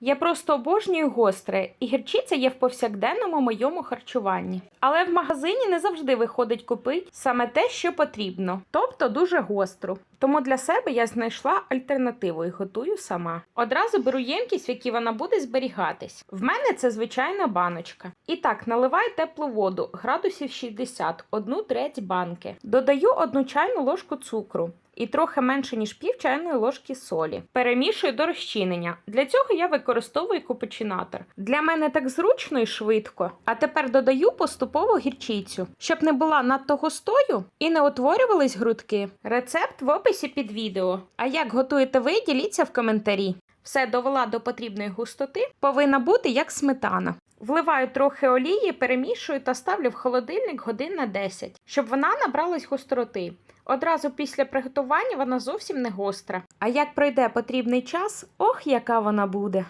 Я просто обожнюю гостре, і гірчиця є в повсякденному моєму харчуванні. Але в магазині не завжди виходить купити саме те, що потрібно, тобто дуже гостру. Тому для себе я знайшла альтернативу і готую сама. Одразу беру ємкість, в якій вона буде зберігатись. В мене це звичайна баночка. І так, наливаю теплу воду градусів 60, одну треть банки. Додаю одну чайну ложку цукру. І трохи менше ніж пів чайної ложки солі. Перемішую до розчинення. Для цього я використовую купучинатор. Для мене так зручно і швидко. А тепер додаю поступово гірчицю, щоб не була надто густою і не утворювались грудки. Рецепт в описі під відео. А як готуєте ви, діліться в коментарі. Все довела до потрібної густоти, повинна бути як сметана. Вливаю трохи олії, перемішую та ставлю в холодильник годин на 10, щоб вона набралась гостроти. Одразу після приготування вона зовсім не гостра. А як пройде потрібний час, ох, яка вона буде.